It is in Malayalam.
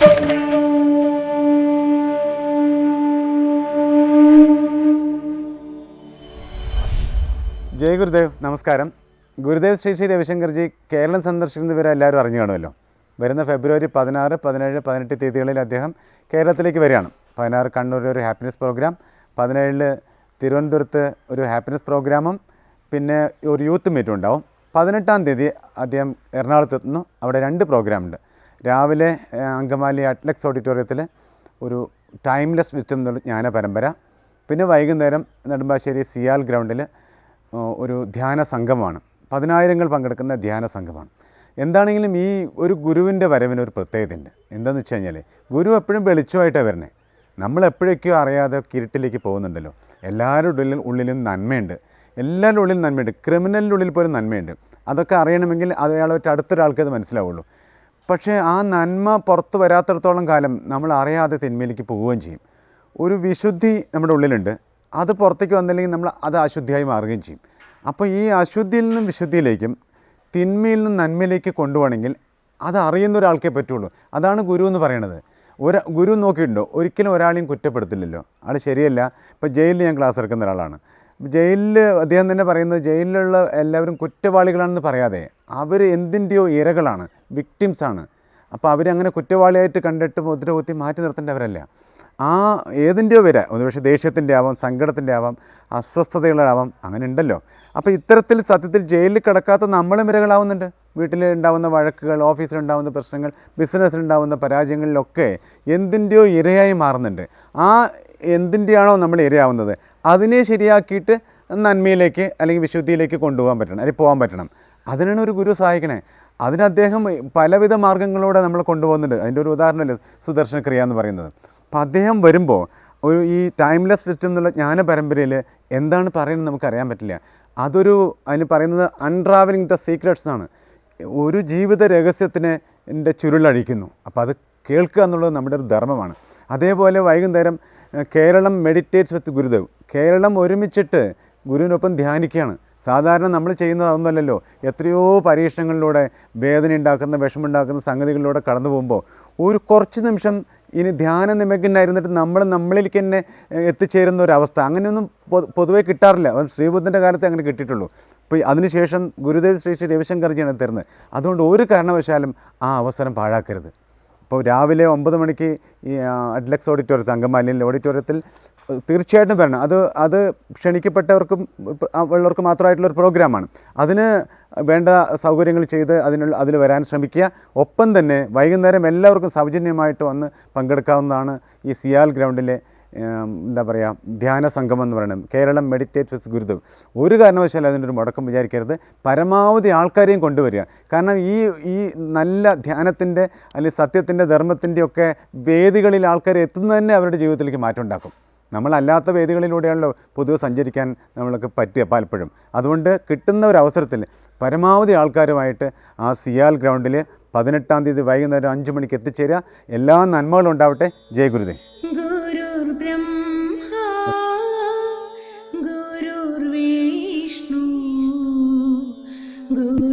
ജയ് ഗുരുദേവ് നമസ്കാരം. ഗുരുദേവ് ശ്രീ ശ്രീ രവിശങ്കർജി കേരളം സന്ദർശിക്കുന്നവരെ എല്ലാവരും അറിഞ്ഞു കാണുമല്ലോ വരുന്ന ഫെബ്രുവരി പതിനാറ് പതിനേഴ് പതിനെട്ട് തീയതികളിൽ അദ്ദേഹം കേരളത്തിലേക്ക് വരികയാണ്. പതിനാറ് കണ്ണൂരിൽ ഒരു ഹാപ്പിനെസ് പ്രോഗ്രാം പതിനേഴിൽ തിരുവനന്തപുരത്ത് ഒരു ഹാപ്പിനെസ് പ്രോഗ്രാമും പിന്നെ ഒരു യൂത്ത് മീറ്റും ഉണ്ടാവും. പതിനെട്ടാം തീയതി അദ്ദേഹം എറണാകുളത്തെത്തുന്നു അവിടെ രണ്ട് പ്രോഗ്രാമുണ്ട്. രാവിലെ അങ്കമാലി അറ്റ്ലക്സ് ഓഡിറ്റോറിയത്തിൽ ഒരു ടൈംലെസ് വിസ്റ്റം എന്നുള്ള ജ്ഞാന പരമ്പര പിന്നെ വൈകുന്നേരം നെടുമ്പാശ്ശേരി സിയാൽ ഗ്രൗണ്ടിൽ ഒരു ധ്യാന സംഘമാണ്. പതിനായിരങ്ങൾ പങ്കെടുക്കുന്ന ധ്യാന സംഘമാണ്. എന്താണെങ്കിലും ഈ ഒരു ഗുരുവിന്റെ വരവിന് ഒരു പ്രത്യേകതയുണ്ട്. എന്താണെന്ന് വെച്ച് കഴിഞ്ഞാൽ ഗുരു എപ്പോഴും വെളിച്ചമായിട്ടാണ് വരണേ. നമ്മൾ എപ്പോഴൊക്കെയോ അറിയാതെ കിരിട്ടിലേക്ക് പോകുന്നുണ്ടല്ലോ. എല്ലാവരുടെ ഉള്ളിലും ഉള്ളിലും നന്മയുണ്ട്. എല്ലാവരുടെ ഉള്ളിലും നന്മയുണ്ട്. ക്രിമിനലിന്റെ ഉള്ളിൽ പോലും നന്മയുണ്ട്. അതൊക്കെ അറിയണമെങ്കിൽ അത് അടുത്തൊരാൾക്ക് അത് മനസ്സിലാവുള്ളൂ. പക്ഷേ ആ നന്മ പുറത്തു വരാത്തിടത്തോളം കാലം നമ്മൾ അറിയാതെ തിന്മയിലേക്ക് പോവുകയും ചെയ്യും. ഒരു വിശുദ്ധി നമ്മുടെ ഉള്ളിലുണ്ട്. അത് പുറത്തേക്ക് വന്നില്ലെങ്കിൽ നമ്മൾ അത് അശുദ്ധിയായി മാറുകയും ചെയ്യും. അപ്പോൾ ഈ അശുദ്ധിയിൽ നിന്നും വിശുദ്ധിയിലേക്കും തിന്മയിൽ നിന്നും നന്മയിലേക്ക് കൊണ്ടുപോകണമെങ്കിൽ അത് അറിയുന്ന ഒരാൾക്കേ പറ്റുള്ളൂ. അതാണ് ഗുരു എന്ന് പറയണത് ഒരു ഗുരു നോക്കിയിട്ടുണ്ടോ? ഒരിക്കലും ഒരാളെയും കുറ്റപ്പെടുത്തില്ലല്ലോ. ആൾ ശരിയല്ല. ഇപ്പോൾ ജയിലിൽ ഞാൻ ക്ലാസ് എടുക്കുന്ന ഒരാളാണ്. ജയിലിൽ അദ്ദേഹം തന്നെ പറയുന്നത് ജയിലിലുള്ള എല്ലാവരും കുറ്റവാളികളാണെന്ന് പറയാതെ അവർ എന്തിന്റെയോ ഇരകളാണ് വിക്ടിംസാണ് അപ്പോൾ അവരങ്ങനെ കുറ്റവാളിയായിട്ട് കണ്ടിട്ട് മുദ്ര കുത്തി മാറ്റി നിർത്തേണ്ടവരല്ല. ആ ഏതിന്റെയോ വരെ ഒരുപക്ഷെ ദേഷ്യത്തിന്റെ ആവാം സങ്കടത്തിന്റെ ആവാം അസ്വസ്ഥതകളാവാം അങ്ങനെ ഉണ്ടല്ലോ. അപ്പോൾ ഇത്തരത്തിൽ സത്യത്തിൽ ജയിലിൽ കിടക്കാത്ത നമ്മളും ഇരകളാവുന്നുണ്ട്. വീട്ടിൽ ഉണ്ടാവുന്ന വഴക്കുകൾ ഓഫീസിലുണ്ടാവുന്ന പ്രശ്നങ്ങൾ ബിസിനസ്സിലുണ്ടാവുന്ന പരാജയങ്ങളിലൊക്കെ എന്തിന്റെയോ ഇരയായി മാറുന്നുണ്ട്. ആ എന്തിന്റെയാണോ നമ്മൾ ഇരയാവുന്നത് അതിനെ ശരിയാക്കിയിട്ട് നന്മയിലേക്ക് അല്ലെങ്കിൽ വിശുദ്ധിയിലേക്ക് കൊണ്ടുപോകാൻ പറ്റണം അല്ലെങ്കിൽ പോകാൻ പറ്റണം. അതിനാണ് ഒരു ഗുരു സഹായിക്കണേ. അതിന് അദ്ദേഹം പലവിധ മാർഗങ്ങളിലൂടെ നമ്മൾ കൊണ്ടുപോകുന്നുണ്ട്. അതിന്റെ ഒരു ഉദാഹരണമല്ലേ സുദർശന ക്രിയ എന്ന് പറയുന്നത്. അപ്പോൾ അദ്ദേഹം വരുമ്പോൾ ഒരു ഈ ടൈംലെസ് സിസ്റ്റം എന്നുള്ള ജ്ഞാന പരമ്പരയിൽ എന്താണ് പറയുന്നത് നമുക്കറിയാൻ പറ്റില്ല. അതൊരു അതിന് പറയുന്നത് അൺട്രാവലിംഗ് ദ സീക്രട്സ് ആണ് ഒരു ജീവിത രഹസ്യത്തിനെ എന്റെ ചുരുളഴിക്കുന്നു. അപ്പോൾ അത് കേൾക്കുക എന്നുള്ളത് നമ്മുടെ ഒരു ധർമ്മമാണ്. അതേപോലെ വൈകുന്നേരം കേരളം മെഡിറ്റേറ്റ്സ് വിത്ത് ഗുരുദേവ്. കേരളം ഒരുമിച്ചിട്ട് ഗുരുവിനൊപ്പം ധ്യാനിക്കുകയാണ്. സാധാരണ നമ്മൾ ചെയ്യുന്നത് അതൊന്നുമല്ലല്ലോ. എത്രയോ പരീക്ഷണങ്ങളിലൂടെ വേദന ഉണ്ടാക്കുന്ന വിഷമുണ്ടാക്കുന്ന സംഗതികളിലൂടെ കടന്നു പോകുമ്പോൾ ഒരു കുറച്ച് നിമിഷം ഇനി ധ്യാന നിമഗ്നായിരുന്നിട്ട് നമ്മൾ നമ്മളിലേക്ക് തന്നെ എത്തിച്ചേരുന്ന ഒരവസ്ഥ. അങ്ങനെയൊന്നും പൊതുവേ കിട്ടാറില്ല. അവൻ ശ്രീബുദ്ധന്റെ കാലത്ത് അങ്ങനെ കിട്ടിയിട്ടുള്ളൂ. അപ്പോൾ അതിനുശേഷം ഗുരുദേവ് ശ്രീ ശ്രീ രവിശങ്കർജിയാണ് തരുന്നത്. അതുകൊണ്ട് ഒരു കാരണവശാലും ആ അവസരം പാഴാക്കരുത്. ഇപ്പോൾ രാവിലെ ഒമ്പത് മണിക്ക് ഈ അഡ്ലക്സ് ഓഡിറ്റോറിയത്തിൽ അങ്കമാലിയിലെ ഓഡിറ്റോറിയത്തിൽ തീർച്ചയായിട്ടും വരണം. അത് അത് ക്ഷണിക്കപ്പെട്ടവർക്കും ഉള്ളവർക്ക് മാത്രമായിട്ടുള്ള ഒരു പ്രോഗ്രാമാണ്. അതിന് വേണ്ട സൗകര്യങ്ങൾ ചെയ്ത് അതിനുള്ള അതിൽ വരാൻ ശ്രമിക്കുക. ഒപ്പം തന്നെ വൈകുന്നേരം എല്ലാവർക്കും സൗജന്യമായിട്ട് വന്ന് പങ്കെടുക്കാവുന്നതാണ് ഈ സിയാൽ ഗ്രൗണ്ടിലെ എന്താ പറയുക ധ്യാന സംഗമം എന്ന് പറയുന്നത് കേരളം മെഡിറ്റേറ്റ് വിത്ത് ഗുരുദേവ്. ഒരു കാരണവശാലും അതിന്റെ ഒരു മുടക്കം വിചാരിക്കരുത്. പരമാവധി ആൾക്കാരെയും കൊണ്ടുവരിക. കാരണം ഈ ഈ നല്ല ധ്യാനത്തിന്റെ അല്ലെങ്കിൽ സത്യത്തിന്റെ ധർമ്മത്തിന്റെ ഒക്കെ വേദികളിൽ ആൾക്കാർ എത്തുന്നത് തന്നെ അവരുടെ ജീവിതത്തിലേക്ക് മാറ്റം ഉണ്ടാക്കും. നമ്മളല്ലാത്ത വേദികളിലൂടെയാണല്ലോ പൊതുവെ സഞ്ചരിക്കാൻ നമ്മൾക്ക് പറ്റുക പലപ്പോഴും. അതുകൊണ്ട് കിട്ടുന്ന ഒരു അവസരത്തിൽ പരമാവധി ആൾക്കാരുമായിട്ട് ആ സിയാൽ ഗ്രൗണ്ടിൽ പതിനെട്ടാം തീയതി വൈകുന്നേരം അഞ്ച് മണിക്ക് എത്തിച്ചേരുക. എല്ലാ നന്മകളും ഉണ്ടാവട്ടെ. ജയ ഗുരുദേവ്. Guru.